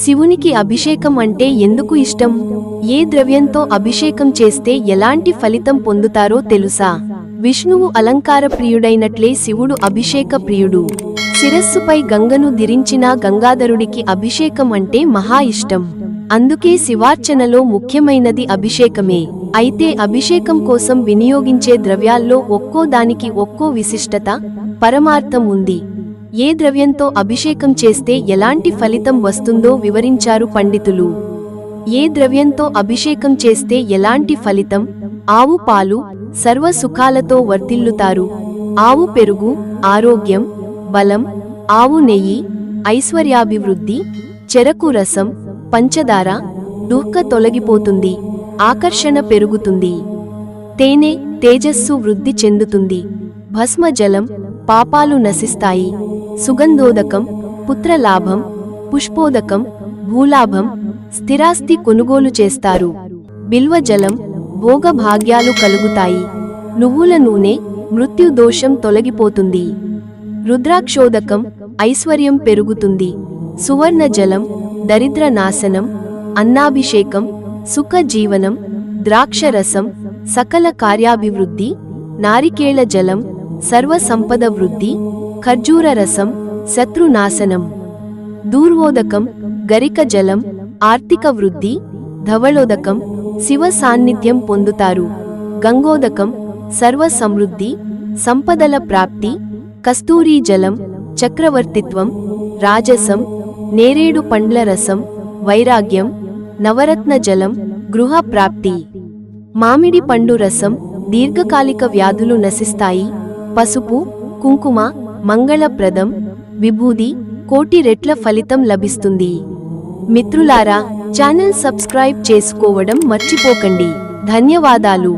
శివునికి అభిషేకం అంటే ఎందుకు ఇష్టం? ఏ ద్రవ్యంతో అభిషేకం చేస్తే ఎలాంటి ఫలితం పొందుతారో తెలుసా? విష్ణువు అలంకార ప్రియుడైనట్లే శివుడు అభిషేక ప్రియుడు శిరస్సుపై గంగను ధిరించిన గంగాధరుడికి అభిషేకం అంటే మహా ఇష్టం. అందుకే శివార్చనలో ముఖ్యమైనది అభిషేకమే. అయితే అభిషేకం కోసం వినియోగించే ద్రవ్యాల్లో ఒక్కో దానికి ఒక్కో విశిష్టత పరమార్థం ఉంది. ఏ ద్రవ్యంతో అభిషేకం చేస్తే ఎలాంటి ఫలితం వస్తుందో వివరించారు పండితులు. ఏ ద్రవ్యంతో అభిషేకం చేస్తే ఎలాంటి ఫలితం? ఆవు పాలు సర్వ సుఖాలతో వర్ధిల్లుతారు. ఆవు పెరుగు ఆరోగ్యం బలం ఆవు నెయ్యి ఐశ్వర్యాభివృద్ధి చెరకు రసం పంచదార దుఃఖ తొలగిపోతుంది ఆకర్షణ పెరుగుతుంది. తేనె తేజస్సు వృద్ధి చెందుతుంది. భస్మజలం పాపాలు నశిస్తాయి. సుగంధోదకం పుత్రలాభం పుష్పోదకం భూలాభం స్థిరాస్తి కొనుగోలు చేస్తారు. బిల్వజలం భోగభాగ్యాలు కలుగుతాయి. నువ్వుల నూనె మృత్యుదోషం తొలగిపోతుంది. రుద్రాక్షోదకం ఐశ్వర్యం పెరుగుతుంది. సువర్ణ జలం దరిద్ర నాశనం అన్నాభిషేకం సుఖ జీవనం ద్రాక్షరసం సకల కార్యాభివృద్ధి నారికేళ జలం సర్వ సంపద వృద్ధి ఖర్జూర రసం శత్రునాశనం దూర్వోదకం గరిక జలం ఆర్థిక వృద్ధి ధవళోదకం శివ సాన్నిధ్యం పొందుతారు. గంగోదకం సర్వ సమృద్ధి సంపదల ప్రాప్తి కస్తూరీ జలం చక్రవర్తిత్వం రాజసం నేరేడు పండ్ల రసం వైరాగ్యం నవరత్న జలం గృహ ప్రాప్తి మామిడి పండు రసం దీర్ఘకాలిక వ్యాధులు నశిస్తాయి. పసుపు కుంకుమ మంగళప్రదం విభూది కోటి రెట్ల ఫలితం లభిస్తుంది. మిత్రులారా ఛానల్ సబ్స్క్రైబ్ చేసుకోవడం మర్చిపోకండి. ధన్యవాదాలు.